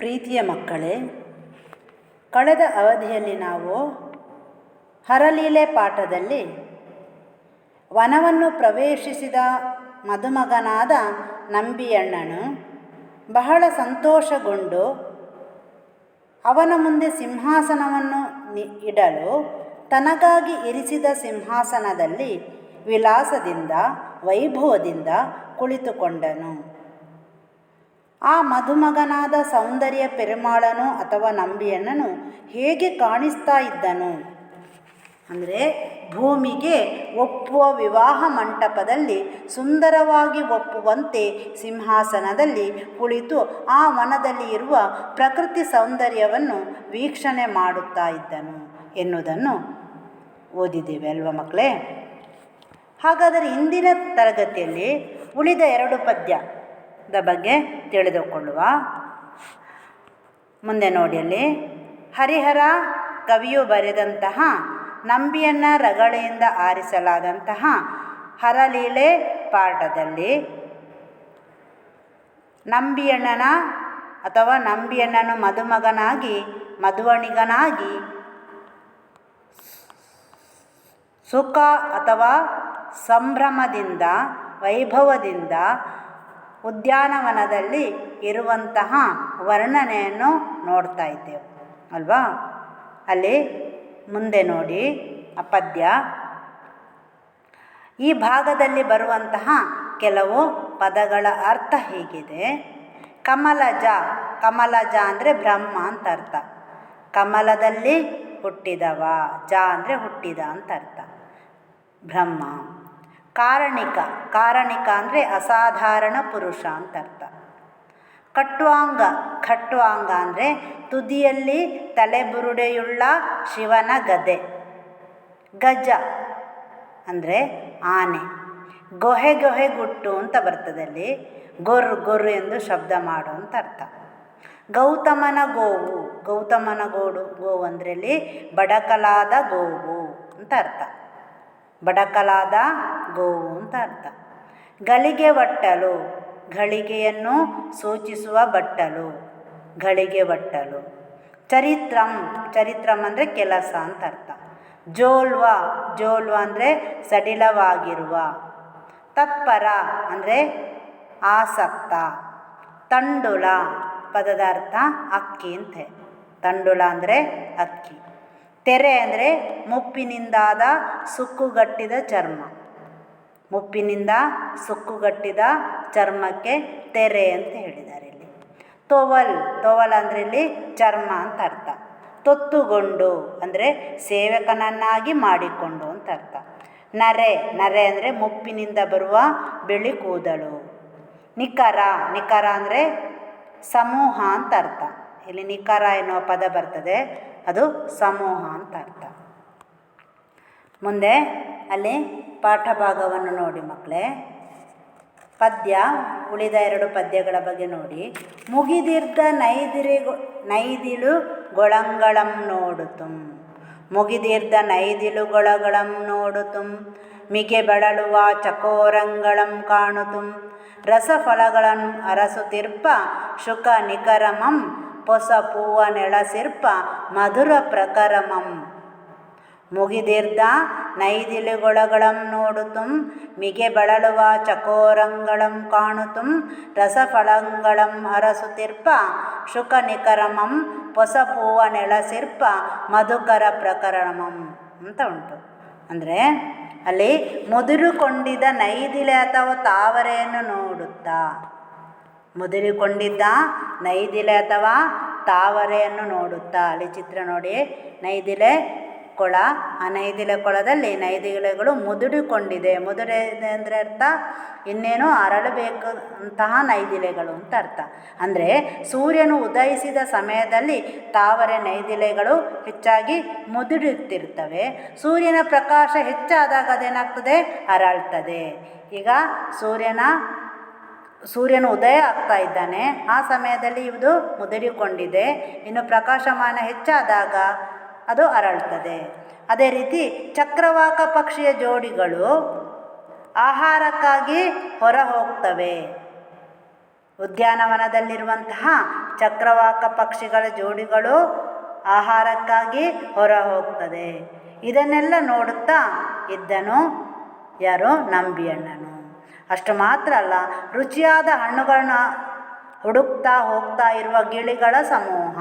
ಪ್ರೀತಿಯ ಮಕ್ಕಳೇ, ಕಳೆದ ಅವಧಿಯಲ್ಲಿ ನಾವು ಹರಲೀಲೆ ಪಾಠದಲ್ಲಿ ವನವನ್ನು ಪ್ರವೇಶಿಸಿದ ಮದುಮಗನಾದ ನಂಬಿಯಣ್ಣನು ಬಹಳ ಸಂತೋಷಗೊಂಡು ಅವನ ಮುಂದೆ ಸಿಂಹಾಸನವನ್ನು ಇಡಲು ತನಗಾಗಿ ಇರಿಸಿದ ಸಿಂಹಾಸನದಲ್ಲಿ ವಿಲಾಸದಿಂದ, ವೈಭವದಿಂದ ಕುಳಿತುಕೊಂಡನು. ಆ ಮಧುಮಗನಾದ ಸೌಂದರ್ಯ ಪೆರುಮಾಳನು ಅಥವಾ ನಂಬಿಯಣ್ಣನು ಹೇಗೆ ಕಾಣಿಸ್ತಾ ಇದ್ದನು? ಅಂದರೆ ಭೂಮಿಗೆ ಒಪ್ಪುವ ವಿವಾಹ ಮಂಟಪದಲ್ಲಿ ಸುಂದರವಾಗಿ ಒಪ್ಪುವಂತೆ ಸಿಂಹಾಸನದಲ್ಲಿ ಕುಳಿತು ಆ ವನದಲ್ಲಿ ಇರುವ ಪ್ರಕೃತಿ ಸೌಂದರ್ಯವನ್ನು ವೀಕ್ಷಣೆ ಮಾಡುತ್ತಾ ಇದ್ದನು ಎನ್ನುವುದನ್ನು ಓದಿದ್ದೇವೆ ಅಲ್ವ ಮಕ್ಕಳೇ? ಹಾಗಾದರೆ ಇಂದಿನ ತರಗತಿಯಲ್ಲಿ ಉಳಿದ ಎರಡು ಪದ್ಯದ ಬಗ್ಗೆ ತಿಳಿದುಕೊಳ್ಳುವ. ಮುಂದೆ ನೋಡಿ ಅಲ್ಲಿ. ಹರಿಹರ ಕವಿಯು ಬರೆದಂತಹ ನಂಬಿಯನ್ನ ರಗಳೆಯಿಂದ ಆರಿಸಲಾದಂತಹ ಹರಲೀಲೆ ಪಾಠದಲ್ಲಿ ನಂಬಿಯಣ್ಣನ ಅಥವಾ ನಂಬಿಯಣ್ಣನು ಮದುಮಗನಾಗಿ ಮಧುವಣಿಗನಾಗಿ ಸುಖ ಅಥವಾ ಸಂಭ್ರಮದಿಂದ, ವೈಭವದಿಂದ ಉದ್ಯಾನವನದಲ್ಲಿ ಇರುವಂತಹ ವರ್ಣನೆಯನ್ನು ನೋಡ್ತಾ ಇದ್ದೇವೆ. ಅಲ್ವಾ? ಅಲ್ಲಿ ಮುಂದೆ ನೋಡಿ, ಅಪದ್ಯ. ಪದ್ಯ ಈ ಭಾಗದಲ್ಲಿ ಬರುವಂತಹ ಕೆಲವು ಪದಗಳ ಅರ್ಥ ಹೀಗಿದೆ. ಕಮಲಜ ಕಮಲಜ ಅಂದರೆ ಬ್ರಹ್ಮ ಅಂತ ಅರ್ಥ. ಕಮಲದಲ್ಲಿ ಹುಟ್ಟಿದವ, ಜ ಅಂದರೆ ಹುಟ್ಟಿದ ಅಂತ ಅರ್ಥ. ಬ್ರಹ್ಮ. ಕಾರಣಿಕ ಕಾರಣಿಕ ಅಂದರೆ ಅಸಾಧಾರಣ ಪುರುಷ ಅಂತ ಅರ್ಥ ಕಟ್ವಾಂಗ, ಖಟ್ವಾಂಗ ಅಂದರೆ ತುದಿಯಲ್ಲಿ ತಲೆಬುರುಡೆಯುಳ್ಳ ಶಿವನ ಗದೆ. ಗಜ ಅಂದರೆ ಆನೆ. ಗೊಹೆ ಗೊಹೆ ಗುಟ್ಟು ಅಂತ ಬರ್ತದೆ ಅಲ್ಲಿ. ಗೊರ್ ಗೊರ್ ಎಂದು ಶಬ್ದ ಮಾಡು ಅಂತ ಅರ್ಥ. ಗೌತಮನ ಗೋವು, ಗೌತಮನ ಗೋಡು, ಗೋವು ಅಂದರೆ ಬಡಕಲಾದ ಗೋವು ಅಂತ ಅರ್ಥ. ಬಡಕಲಾದ ಗೋವು ಅಂತ ಅರ್ಥ. ಗಳಿಗೆ ಒಟ್ಟಲು ಗಳಿಗೆಯನ್ನು ಸೂಚಿಸುವ ಬಟ್ಟಲು ಗಳಿಗೆ ಒಟ್ಟಲು ಚರಿತ್ರಂ ಚರಿತ್ರಂ ಅಂದರೆ ಕೆಲಸ ಅಂತ ಅರ್ಥ. ಜೋಲ್ವ ಜೋಲ್ವ ಅಂದರೆ ಸಡಿಲವಾಗಿರುವ. ತತ್ಪರ ಅಂದರೆ ಆಸಕ್ತ. ತಂಡುಳ ಪದದ ಅರ್ಥ ಅಕ್ಕಿ ಅಂತೆ. ತಂಡುಳ ಅಂದರೆ ಅಕ್ಕಿ. ತೆರೆ ಅಂದರೆ ಮುಪ್ಪಿನಿಂದಾದ ಸುಕ್ಕುಗಟ್ಟಿದ ಚರ್ಮ. ಮುಪ್ಪಿನಿಂದ ಸುಕ್ಕುಗಟ್ಟಿದ ಚರ್ಮಕ್ಕೆ ತೆರೆ ಅಂತ ಹೇಳಿದ್ದಾರೆ ಇಲ್ಲಿ. ತೊವಲ್ ತೊವಲ್ ಅಂದರೆ ಇಲ್ಲಿ ಚರ್ಮ ಅಂತ ಅರ್ಥ. ತೊತ್ತುಗೊಂಡು ಅಂದರೆ ಸೇವಕನನ್ನಾಗಿ ಮಾಡಿಕೊಂಡು ಅಂತ ಅರ್ಥ. ನರೆ ನರೆ ಅಂದರೆ ಮುಪ್ಪಿನಿಂದ ಬರುವ ಬಿಳಿ ಕೂದಲು. ನಿಖರ ನಿಖರ ಅಂದರೆ ಸಮೂಹ ಅಂತ ಅರ್ಥ. ಇಲ್ಲಿ ನಿಖರ ಎನ್ನುವ ಪದ ಬರ್ತದೆ. ಅದು ಸಮೂಹ ಅಂತ ಅರ್ಥ. ಮುಂದೆ ಅಲ್ಲಿ ಪಾಠ ಭಾಗವನ್ನು ನೋಡಿ ಮಕ್ಕಳೇ. ಪದ್ಯ, ಉಳಿದ ಎರಡು ಪದ್ಯಗಳ ಬಗ್ಗೆ ನೋಡಿ. ಮುಗಿದಿರ್ದ ನೈದಿರಿಗೊ, ನೈದಿಲು ಗೊಳಂಗಳಂ ನೋಡುತ್ತುಂ ಮುಗಿದಿರ್ದ ನೈದಿಲುಗೊಳಗಳಂ ನೋಡುತ್ತುಂ ಮಿಗೆ ಬಳಲುವ ಚಕೋರಂಗಳಂ ಕಾಣುತ್ತುಂ ರಸಫಲಗಳನ್ನು ಅರಸುತಿರ್ಪ ಶುಕ ನಿಕರಮಂ ಪೊಸ ಪೂವ ನೆಳಸಿರ್ಪ ಮಧುರ ಪ್ರಕರಮಂ. ಮುಗಿದಿರ್ದ ನೈದಿಲುಗೊಳಗಳಂ ನೋಡುತ್ತುಂ ಮಿಗೆ ಬಳಲುವ ಚಕೋರಂಗಳಂ ಕಾಣುತುಂ, ರಸಫಲಂಗಳಂ ಅರಸುತಿರ್ಪ ಶುಕ ನಿಕರಮಂ ಹೊಸ ಪೂವ ನೆಳಸಿರ್ಪ ಮಧುಕರ ಪ್ರಕರಣಮಂ ಅಂತ ಉಂಟು. ಅಂದರೆ ಅಲ್ಲಿ ಮುದುರುಕೊಂಡಿದ್ದ ನೈದಿಲೆ ಅಥವಾ ತಾವರೆಯನ್ನು ನೋಡುತ್ತಾ ಮುದುರಿಕೊಂಡಿದ್ದ ನೈದಿಲೆ ಅಥವಾ ತಾವರೆಯನ್ನು ನೋಡುತ್ತಾ. ಅಲ್ಲಿ ಚಿತ್ರ ನೋಡಿ. ನೈದಿಲೆ ಕೊಳ. ಆ ನೈದಿಲೆ ಕೊಳದಲ್ಲಿ ನೈದಿಲೆಗಳು ಮುದುಡಿಕೊಂಡಿದೆ. ಮುದುರೆ ಅಂದರೆ ಅರ್ಥ ಇನ್ನೇನು ಅರಳಬೇಕು ಅಂತಹ ನೈದಿಲೆಗಳು ಅಂತ ಅರ್ಥ. ಅಂದರೆ ಸೂರ್ಯನು ಉದಯಿಸಿದ ಸಮಯದಲ್ಲಿ ತಾವರೆ ನೈದಿಲೆಗಳು ಹೆಚ್ಚಾಗಿ ಮುದುಡುತ್ತಿರ್ತವೆ ಸೂರ್ಯನ ಪ್ರಕಾಶ ಹೆಚ್ಚಾದಾಗ ಅದೇನಾಗ್ತದೆ? ಅರಳ್ತದೆ. ಈಗ ಸೂರ್ಯನ ಸೂರ್ಯನು ಉದಯ ಆಗ್ತಾ ಇದ್ದಾನೆ. ಆ ಸಮಯದಲ್ಲಿ ಇದು ಮುದುಡಿಕೊಂಡಿದೆ ಇನ್ನು ಪ್ರಕಾಶಮಾನ ಹೆಚ್ಚಾದಾಗ ಅದು ಅರಳುತ್ತದೆ ಅದೇ ರೀತಿ ಚಕ್ರವಾಕ ಪಕ್ಷಿಯ ಜೋಡಿಗಳು ಆಹಾರಕ್ಕಾಗಿ ಹೊರ ಹೋಗ್ತವೆ ಉದ್ಯಾನವನದಲ್ಲಿರುವಂತಹ ಚಕ್ರವಾಕ ಪಕ್ಷಿಗಳ ಜೋಡಿಗಳು ಆಹಾರಕ್ಕಾಗಿ ಹೊರ ಹೋಗ್ತದೆ ಇದನ್ನೆಲ್ಲ ನೋಡುತ್ತಾ ಇದ್ದನು ಯಾರು ನಂಬಿಯಣ್ಣನು. ಅಷ್ಟು ಮಾತ್ರ ಅಲ್ಲ, ರುಚಿಯಾದ ಹಣ್ಣುಗಳನ್ನ ಹುಡುಕ್ತಾ ಹೋಗ್ತಾ ಇರುವ ಗಿಳಿಗಳ ಸಮೂಹ.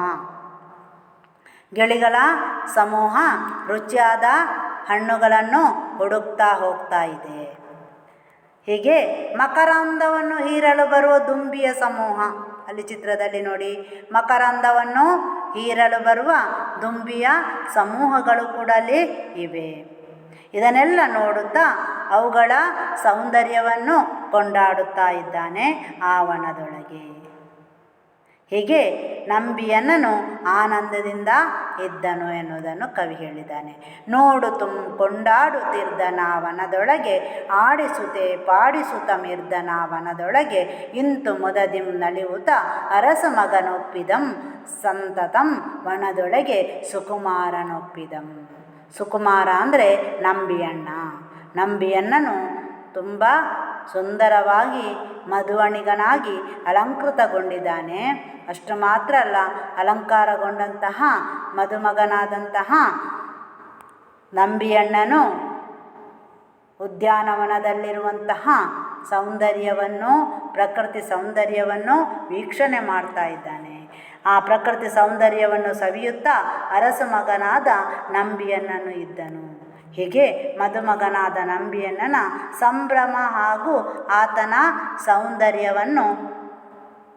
ಗಿಳಿಗಳ ಸಮೂಹ ರುಚಿಯಾದ ಹಣ್ಣುಗಳನ್ನು ಹುಡುಕ್ತಾ ಹೋಗ್ತಾ ಇದೆ. ಹೀಗೆ ಮಕರಂದವನ್ನು ಹೀರಲು ಬರುವ ದುಂಬಿಯ ಸಮೂಹ, ಅಲ್ಲಿ ಚಿತ್ರದಲ್ಲಿ ನೋಡಿ, ಮಕರಂದವನ್ನು ಹೀರಲು ಬರುವ ದುಂಬಿಯ ಸಮೂಹಗಳು ಕೂಡ ಅಲ್ಲಿ ಇವೆ. ಇದನ್ನೆಲ್ಲ ನೋಡುತ್ತಾ ಅವುಗಳ ಸೌಂದರ್ಯವನ್ನು ಕೊಂಡಾಡುತ್ತಾ ಇದ್ದಾನೆ ಆ ವನದೊಳಗೆ ಹೀಗೆ ನಂಬಿಯನ್ನನು ಆನಂದದಿಂದ ಇದ್ದನು ಎನ್ನುವುದನ್ನು ಕವಿ ಹೇಳಿದ್ದಾನೆ. ನೋಡು ತುಂ ಕೊಂಡಾಡುತ್ತಿರ್ದನ ವನದೊಳಗೆ ಆಡಿಸುತ್ತೆ ಪಾಡಿಸುತ್ತ ಮಿರ್ದನ ವನದೊಳಗೆ ಇಂತು ಮುದದಿಂ ನಲಿಯುತ ಅರಸ ಮಗನೊಪ್ಪಿದಂ ಸಂತತಂ ವನದೊಳಗೆ ಸುಕುಮಾರನೊಪ್ಪಿದಂ. ಸುಕುಮಾರ ಅಂದರೆ ನಂಬಿಯಣ್ಣ. ನಂಬಿಯಣ್ಣನು ತುಂಬ ಸುಂದರವಾಗಿ ಮಧುವಣಿಗನಾಗಿ ಅಲಂಕೃತಗೊಂಡಿದ್ದಾನೆ. ಅಷ್ಟು ಮಾತ್ರ ಅಲ್ಲ, ಅಲಂಕಾರಗೊಂಡಂತಹ ಮಧುಮಗನಾದಂತಹ ನಂಬಿಯಣ್ಣನು ಉದ್ಯಾನವನದಲ್ಲಿರುವಂತಹ ಸೌಂದರ್ಯವನ್ನು, ಪ್ರಕೃತಿ ಸೌಂದರ್ಯವನ್ನು ವೀಕ್ಷಣೆ ಮಾಡ್ತಾ ಇದ್ದಾನೆ. ಆ ಪ್ರಕೃತಿ ಸೌಂದರ್ಯವನ್ನು ಸವಿಯುತ್ತಾ ಅರಸು ಮಗನಾದ ನಂಬಿಯನ್ನನು ಇದ್ದನು. ಹೀಗೆ ಮದುಮಗನಾದ ನಂಬಿಯಣ್ಣನ ಸಂಭ್ರಮ ಹಾಗೂ ಆತನ ಸೌಂದರ್ಯವನ್ನು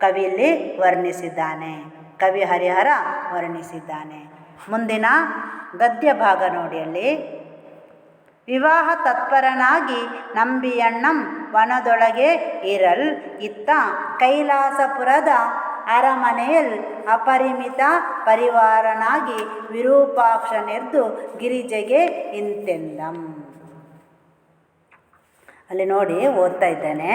ಕವಿಯಲ್ಲಿ ವರ್ಣಿಸಿದ್ದಾನೆ. ಕವಿ ಹರಿಹರ ವರ್ಣಿಸಿದ್ದಾನೆ. ಮುಂದಿನ ಗದ್ಯ ಭಾಗ ನೋಡಿಯಲ್ಲಿ. ವಿವಾಹ ತತ್ಪರನಾಗಿ ನಂಬಿಯಣ್ಣಂ ವನದೊಳಗೆ ಇರಲ್ ಇತ್ತ ಕೈಲಾಸಪುರದ ಅರಮನೆಯಲ್ ಅಪರಿಮಿತ ಪರಿವಾರನಾಗಿ ವಿರೂಪಾಕ್ಷನೆರ್ದು ಗಿರಿಜೆಗೆ ಇಂತೆಂದಂ. ಅಲ್ಲಿ ನೋಡಿ ಓದ್ತಾ ಇದ್ದೇನೆ.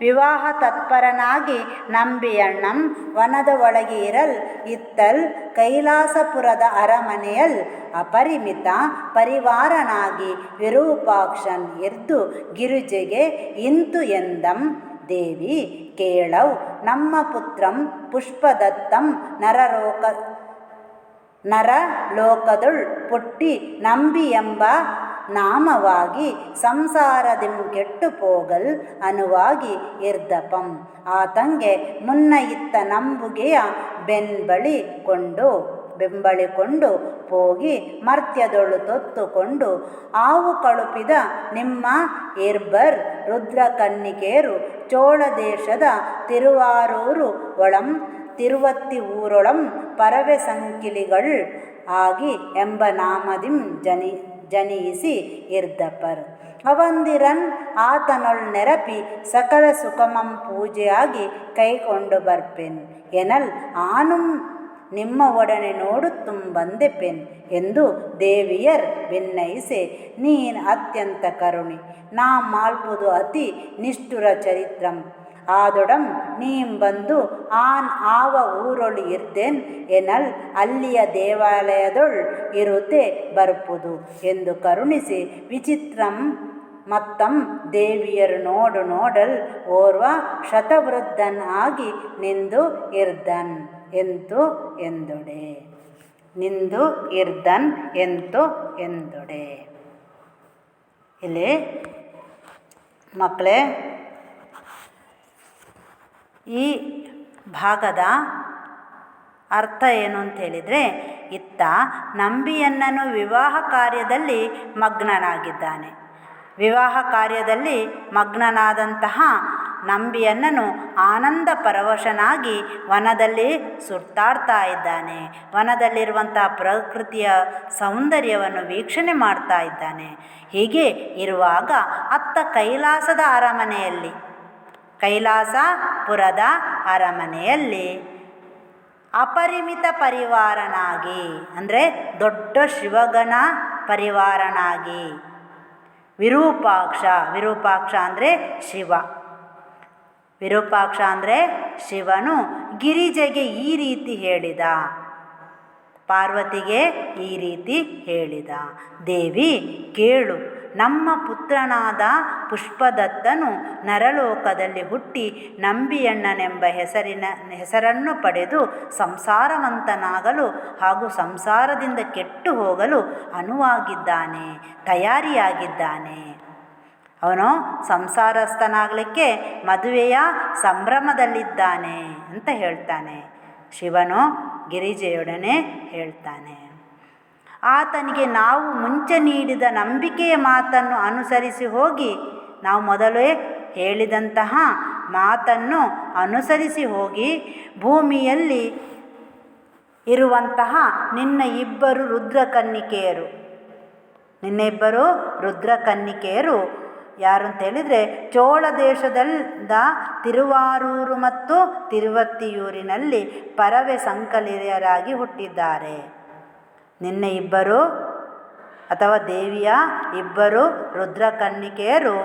ವಿವಾಹ ತತ್ಪರನಾಗಿ ನಂಬಿಯಣ್ಣಂ ವನದ ಒಳಗೆ ಇರಲ್, ಇತ್ತಲ್ ಕೈಲಾಸಪುರದ ಅರಮನೆಯಲ್ ಅಪರಿಮಿತ ಪರಿವಾರನಾಗಿ ವಿರೂಪಾಕ್ಷನ್ ಎದ್ದು ಗಿರಿಜೆಗೆ ಇಂತು ಎಂದಂ ದೇವಿ ಕೇಳವ್ ನಮ್ಮ ಪುತ್ರಂ ಪುಷ್ಪದತ್ತಂ ನರಲೋಕ ನರಲೋಕದೊಳ್ ಪುಟ್ಟಿ ನಂಬಿ ಎಂಬ ನಾಮವಾಗಿ ಸಂಸಾರದಿಂ ಕೆಟ್ಟು ಪೋಗಲ್ ಅನುವಾಗಿ ಇರ್ದಪಂ. ಆತಂಗೆ ಮುನ್ನ ಇತ್ತ ನಂಬುಗೆಯ ಬೆನ್ಬಳಿ ಕೊಂಡು ಬೆಂಬಳಿಕೊಂಡು ಹೋಗಿ ಮರ್ತ್ಯದೊಳು ತೊತ್ತುಕೊಂಡು ಆವು ಕಳುಪಿದ ನಿಮ್ಮ ಇರ್ಬರ್ ಚೋಳ ದೇಶದ ತಿರುವಾರೂರು ಒಳಂ ತಿರುವತ್ತಿ ಊರೊಳಂ ಪರವೆ ಸಂಕಿಲಿಗಳ್ ಆಗಿ ಎಂಬ ನಾಮದಿಂ ಜನಿ, ಜನಿಯಿಸಿ ಇರ್ದಪರ್. ಅವಂದಿರನ್ ಆತನೊಳ್ ನೆರಪಿ ಸಕಲ ಸುಖಮಂ ಪೂಜೆಯಾಗಿ ಕೈಕೊಂಡು ಬರ್ಪೆನ್. ಎನಲ್ ಆನುಂ ನಿಮ್ಮ ಒಡನೆ ನೋಡುತ್ತುಂ ಬಂದೆಪೆನ್ ಎಂದು ದೇವಿಯರ್ ಬೆನ್ನೈಸೆ. ನೀನ್ ಅತ್ಯಂತ ಕರುಣಿ ನಾ ಮಾಲ್ಪುದು ಅತಿ ನಿಷ್ಠುರ ಚರಿತ್ರಂ. ಆದೊಡಂ ನೀಂ ಬಂದು ಆನ್ ಆವ ಊರೊಳಿ ಇರ್ದೆನ್ ಎನಲ್ ಅಲ್ಲಿಯ ದೇವಾಲಯದೊಳ್ ಇರುತ್ತೆ ಬರ್ಪುದು ಎಂದು ಕರುಣಿಸಿ ವಿಚಿತ್ರಂ ಮತ್ತಂ ದೇವಿಯರು ನೋಡು ನೋಡಲ್ ಓರ್ವ ಶತವೃದ್ಧನ್ ಆಗಿ ನಿಂದು ಇರ್ದನ್. ಎಂತು ಎಂದೊಡೆ? ನಿಂದು ಇರ್ದನ್ ಎಂತು ಎಂದೊಡೆ? ಇಲ್ಲಿ ಮಕ್ಕಳೇ, ಈ ಭಾಗದ ಅರ್ಥ ಏನು ಅಂತ ಹೇಳಿದರೆ, ಇತ್ತ ನಂಬಿಯನ್ನನು ವಿವಾಹ ಕಾರ್ಯದಲ್ಲಿ ಮಗ್ನನಾಗಿದ್ದಾನೆ. ವಿವಾಹ ಕಾರ್ಯದಲ್ಲಿ ಮಗ್ನನಾದಂತಹ ನಂಬಿಯನ್ನನು ಆನಂದ ಪರವಶನಾಗಿ ವನದಲ್ಲಿ ಸುತ್ತಾಡ್ತಾ ಇದ್ದಾನೆ. ವನದಲ್ಲಿರುವಂಥ ಪ್ರಕೃತಿಯ ಸೌಂದರ್ಯವನ್ನು ವೀಕ್ಷಣೆ ಮಾಡ್ತಾ ಇದ್ದಾನೆ. ಹೀಗೆ ಇರುವಾಗ ಅತ್ತ ಕೈಲಾಸದ ಅರಮನೆಯಲ್ಲಿ ಕೈಲಾಸಪುರದ ಅರಮನೆಯಲ್ಲಿ ಅಪರಿಮಿತ ಪರಿವಾರನಾಗಿ, ಅಂದರೆ ದೊಡ್ಡ ಶಿವಗಣ ಪರಿವಾರನಾಗಿ, ವಿರೂಪಾಕ್ಷ ವಿರೂಪಾಕ್ಷ ಅಂದರೆ ಶಿವ. ವಿರೂಪಾಕ್ಷ ಅಂದರೆ ಶಿವನು ಗಿರಿಜೆಗೆ ಈ ರೀತಿ ಹೇಳಿದ. ಪಾರ್ವತಿಗೆ ಈ ರೀತಿ ಹೇಳಿದ. ದೇವಿ, ಕೇಳು, ನಮ್ಮ ಪುತ್ರನಾದ ಪುಷ್ಪದತ್ತನು ನರಲೋಕದಲ್ಲಿ ಹುಟ್ಟಿ ನಂಬಿಯಣ್ಣನೆಂಬ ಹೆಸರಿನ, ಹೆಸರನ್ನು ಪಡೆದು ಸಂಸಾರವಂತನಾಗಲು ಹಾಗೂ ಸಂಸಾರದಿಂದ ಕೆಟ್ಟು ಹೋಗಲು ಅನುವಾಗಿದ್ದಾನೆ, ತಯಾರಿಯಾಗಿದ್ದಾನೆ. ಅವನು ಸಂಸಾರಸ್ಥನಾಗಲಿಕ್ಕೆ ಮದುವೆಯ ಸಂಭ್ರಮದಲ್ಲಿದ್ದಾನೆ ಅಂತ ಹೇಳ್ತಾನೆ. ಶಿವನು ಗಿರಿಜೆಯೊಡನೆ ಹೇಳ್ತಾನೆ. ಆತನಿಗೆ ನಾವು ಮುಂಚೆ ನೀಡಿದ ನಂಬಿಕೆಯ ಮಾತನ್ನು ಅನುಸರಿಸಿ ಹೋಗಿ ನಾವು ಮೊದಲೇ ಹೇಳಿದಂತಹ ಮಾತನ್ನು ಅನುಸರಿಸಿ ಹೋಗಿ ಭೂಮಿಯಲ್ಲಿ ಇರುವಂತಹ ನಿನ್ನ ಇಬ್ಬರು ರುದ್ರಕನ್ನಿಕೆಯರು. ನಿನ್ನಿಬ್ಬರು ರುದ್ರಕನ್ನಿಕೆಯರು ಯಾರು ಅಂತೇಳಿದರೆ ಚೋಳ ದೇಶದ ತಿರುವಾರೂರು ಮತ್ತು ತಿರುವತ್ತಿಯೂರಿನಲ್ಲಿ ಪರವೆ ಸಂಕಲಿಯರಾಗಿ ಹುಟ್ಟಿದ್ದಾರೆ. ನಿನ್ನೆ ಇಬ್ಬರು ಅಥವಾ ದೇವಿಯ ಇಬ್ಬರು ರುದ್ರಕನ್ನಿಕೆಯರು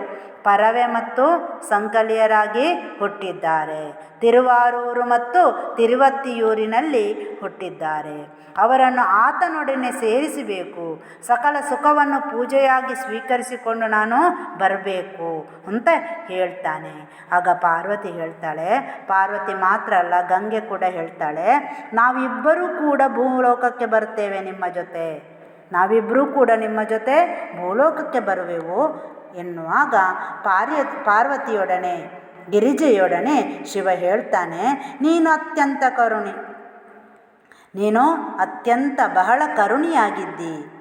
ಪರವೆ ಮತ್ತು ಸಂಕಲಿಯರಾಗಿ ಹುಟ್ಟಿದ್ದಾರೆ. ತಿರುವಾರೂರು ಮತ್ತು ತಿರುವತ್ತಿಯೂರಿನಲ್ಲಿ ಹುಟ್ಟಿದ್ದಾರೆ. ಅವರನ್ನು ಆತನೊಡನೆ ಸೇರಿಸಬೇಕು. ಸಕಲ ಸುಖವನ್ನು ಪೂಜೆಯಾಗಿ ಸ್ವೀಕರಿಸಿಕೊಂಡು ನಾನು ಬರಬೇಕು ಅಂತ ಹೇಳ್ತಾನೆ. ಆಗ ಪಾರ್ವತಿ ಹೇಳ್ತಾಳೆ, ಪಾರ್ವತಿ ಮಾತ್ರ ಅಲ್ಲ, ಗಂಗೆ ಕೂಡ ಹೇಳ್ತಾಳೆ, ನಾವಿಬ್ಬರೂ ಕೂಡ ಭೂಲೋಕಕ್ಕೆ ಬರ್ತೇವೆ ನಿಮ್ಮ ಜೊತೆ. ನಾವಿಬ್ಬರೂ ಕೂಡ ನಿಮ್ಮ ಜೊತೆ ಭೂಲೋಕಕ್ಕೆ ಬರುವೆವು. ಎನ್ನುವಾಗ ಪಾರ್ಯ, ಪಾರ್ವತಿಯೊಡನೆ, ಗಿರಿಜೆಯೊಡನೆ ಶಿವ ಹೇಳ್ತಾನೆ, ನೀನು ಅತ್ಯಂತ ಕರುಣಿ. ನೀನು ಅತ್ಯಂತ ಬಹಳ ಕರುಣಿಯಾಗಿದ್ದಿ.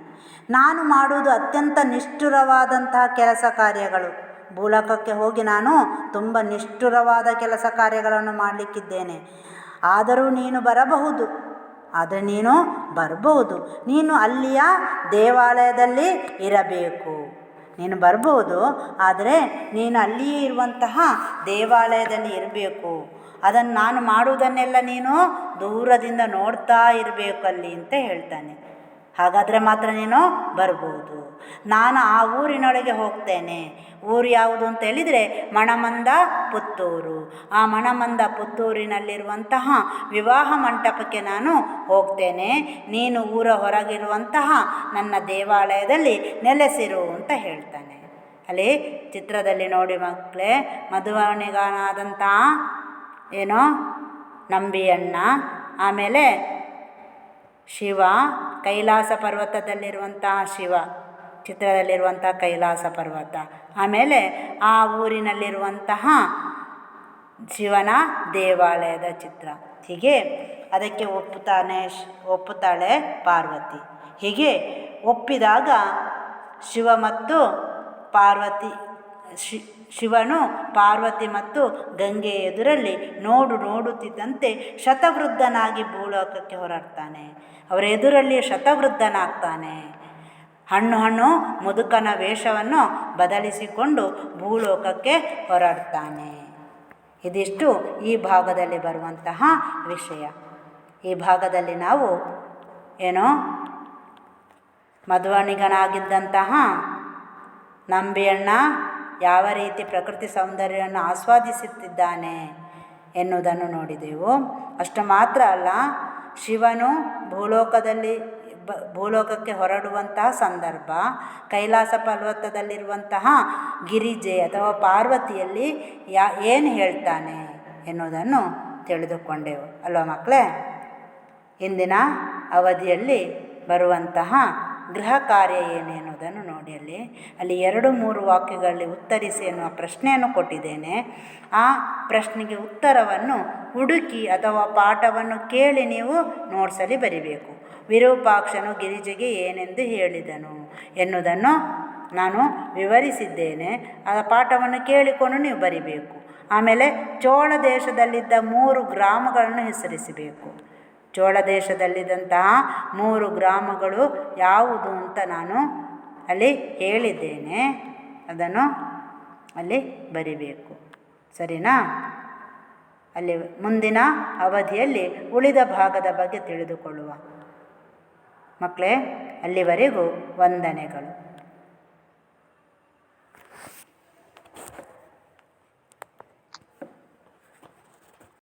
ನಾನು ಮಾಡುವುದು ಅತ್ಯಂತ ನಿಷ್ಠುರವಾದಂತಹ ಕೆಲಸ ಕಾರ್ಯಗಳು. ಭೂಲೋಕಕ್ಕೆ ಹೋಗಿ ನಾನು ತುಂಬ ನಿಷ್ಠುರವಾದ ಕೆಲಸ ಕಾರ್ಯಗಳನ್ನು ಮಾಡಲಿಕ್ಕಿದ್ದೇನೆ. ಆದರೂ ನೀನು ಬರಬಹುದು. ಆದರೆ ನೀನು ಬರಬಹುದು. ನೀನು ಅಲ್ಲಿಯ ದೇವಾಲಯದಲ್ಲಿ ಇರಬೇಕು. ನೀನು ಬರ್ಬೋದು, ಆದರೆ ನೀನು ಅಲ್ಲಿಯೇ ಇರುವಂತಹ ದೇವಾಲಯದಲ್ಲಿ ಇರಬೇಕು. ಅದನ್ನು ನಾನು ಮಾಡುವುದನ್ನೆಲ್ಲ ನೀನು ದೂರದಿಂದ ನೋಡ್ತಾ ಇರಬೇಕು ಅಲ್ಲಿ ಅಂತ ಹೇಳ್ತಾನೆ. ಹಾಗಾದರೆ ಮಾತ್ರ ನೀನು ಬರ್ಬೋದು. ನಾನು ಆ ಊರಿನೊಳಗೆ ಹೋಗ್ತೇನೆ. ಊರು ಯಾವುದು ಅಂತ ಹೇಳಿದರೆ ಮಣಮಂದ ಪುತ್ತೂರು. ಆ ಮಣಮಂದ ಪುತ್ತೂರಿನಲ್ಲಿರುವಂತಹ ವಿವಾಹ ಮಂಟಪಕ್ಕೆ ನಾನು ಹೋಗ್ತೇನೆ. ನೀನು ಊರ ಹೊರಗಿರುವಂತಹ ನನ್ನ ದೇವಾಲಯದಲ್ಲಿ ನೆಲೆಸಿರು ಅಂತ ಹೇಳ್ತಾನೆ. ಅಲ್ಲಿ ಚಿತ್ರದಲ್ಲಿ ನೋಡಿ ಮಕ್ಕಳೇ ಮಧುವಣಿಗಾನಾದಂತಹ ಏನೋ ನಂಬಿಯಣ್ಣ, ಆಮೇಲೆ ಶಿವ ಕೈಲಾಸ ಪರ್ವತದಲ್ಲಿರುವಂತಹ ಶಿವ ಚಿತ್ರದಲ್ಲಿರುವಂಥ ಕೈಲಾಸ ಪರ್ವತ. ಆಮೇಲೆ ಆ ಊರಿನಲ್ಲಿರುವಂತಹ ಶಿವನ ದೇವಾಲಯದ ಚಿತ್ರ. ಹೀಗೆ ಅದಕ್ಕೆ ಒಪ್ಪುತ್ತಾನೆ ಒಪ್ಪುತ್ತಾಳೆ ಪಾರ್ವತಿ. ಹೀಗೆ ಒಪ್ಪಿದಾಗ ಶಿವ ಮತ್ತು ಪಾರ್ವತಿ ಶಿ, ಶಿವನು ಪಾರ್ವತಿ ಮತ್ತು ಗಂಗೆ ಎದುರಲ್ಲಿ ನೋಡು ನೋಡುತ್ತಿದ್ದಂತೆ ಶತವೃದ್ಧನಾಗಿ ಭೂಲೋಕಕ್ಕೆ ಹೊರಡ್ತಾನೆ. ಅವರ ಎದುರಲ್ಲಿ ಶತವೃದ್ಧನಾಗ್ತಾನೆ. ಹಣ್ಣು ಹಣ್ಣು ಮುದುಕನ ವೇಷವನ್ನು ಬದಲಿಸಿಕೊಂಡು ಭೂಲೋಕಕ್ಕೆ ಹೊರಡ್ತಾನೆ. ಇದಿಷ್ಟು ಈ ಭಾಗದಲ್ಲಿ ಬರುವಂತಹ ವಿಷಯ. ಈ ಭಾಗದಲ್ಲಿ ನಾವು ಏನೋ ಮಧ್ವನಿಗನಾಗಿದ್ದಂತಹ ನಂಬಿಯಣ್ಣ ಯಾವ ರೀತಿ ಪ್ರಕೃತಿ ಸೌಂದರ್ಯವನ್ನು ಆಸ್ವಾದಿಸುತ್ತಿದ್ದಾನೆ ಎನ್ನುವುದನ್ನು ನೋಡಿದೆವು. ಅಷ್ಟು ಮಾತ್ರ ಅಲ್ಲ, ಶಿವನು ಭೂಲೋಕದಲ್ಲಿ ಬ, ಭೂಲೋಕಕ್ಕೆ ಹೊರಡುವಂತಹ ಸಂದರ್ಭ, ಕೈಲಾಸ ಪರ್ವತದಲ್ಲಿರುವಂತಹ ಗಿರಿಜೆ ಅಥವಾ ಪಾರ್ವತಿಯಲ್ಲಿ ಯಾ, ಏನು ಹೇಳ್ತಾನೆ ಎನ್ನುವುದನ್ನು ತಿಳಿದುಕೊಂಡೆವು. ಅಲ್ವಾ ಮಕ್ಕಳೇ? ಇಂದಿನ ಅವಧಿಯಲ್ಲಿ ಬರುವಂತಹ ಗೃಹ ಕಾರ್ಯ ಏನು ಎನ್ನುವುದನ್ನು ನೋಡಿ ಅಲ್ಲಿ. ಅಲ್ಲಿ ಎರಡು ಮೂರು ವಾಕ್ಯಗಳಲ್ಲಿ ಉತ್ತರಿಸಿ ಎನ್ನುವ ಪ್ರಶ್ನೆಯನ್ನು ಕೊಟ್ಟಿದ್ದೇನೆ. ಆ ಪ್ರಶ್ನೆಗೆ ಉತ್ತರವನ್ನು ಹುಡುಕಿ ಅಥವಾ ಪಾಠವನ್ನು ಕೇಳಿ ನೀವು ನೋಟ್ಸಲ್ಲಿ ಬರಿಬೇಕು. ವಿರೂಪಾಕ್ಷನು ಗಿರಿಜೆಗೆ ಏನೆಂದು ಹೇಳಿದನು ಎನ್ನುವುದನ್ನು ನಾನು ವಿವರಿಸಿದ್ದೇನೆ. ಆ ಪಾಠವನ್ನು ಕೇಳಿಕೊಂಡು ನೀವು ಬರಿಬೇಕು. ಆಮೇಲೆ ಚೋಳ ದೇಶದಲ್ಲಿದ್ದ ಮೂರು ಗ್ರಾಮಗಳನ್ನು ಹೆಸರಿಸಬೇಕು. ಚೋಳ ದೇಶದಲ್ಲಿದ್ದಂತಹ ಮೂರು ಗ್ರಾಮಗಳು ಯಾವುದು ಅಂತ ನಾನು ಅಲ್ಲಿ ಹೇಳಿದ್ದೇನೆ. ಅದನ್ನು ಅಲ್ಲಿ ಬರಿಬೇಕು. ಸರಿನಾ? ಅಲ್ಲಿ ಮುಂದಿನ ಅವಧಿಯಲ್ಲಿ ಉಳಿದ ಭಾಗದ ಬಗ್ಗೆ ತಿಳಿದುಕೊಳ್ಳುವ. ಮಕ್ಕಳೇ, ಅಲ್ಲಿವರೆಗೂ ವಂದನೆಗಳು.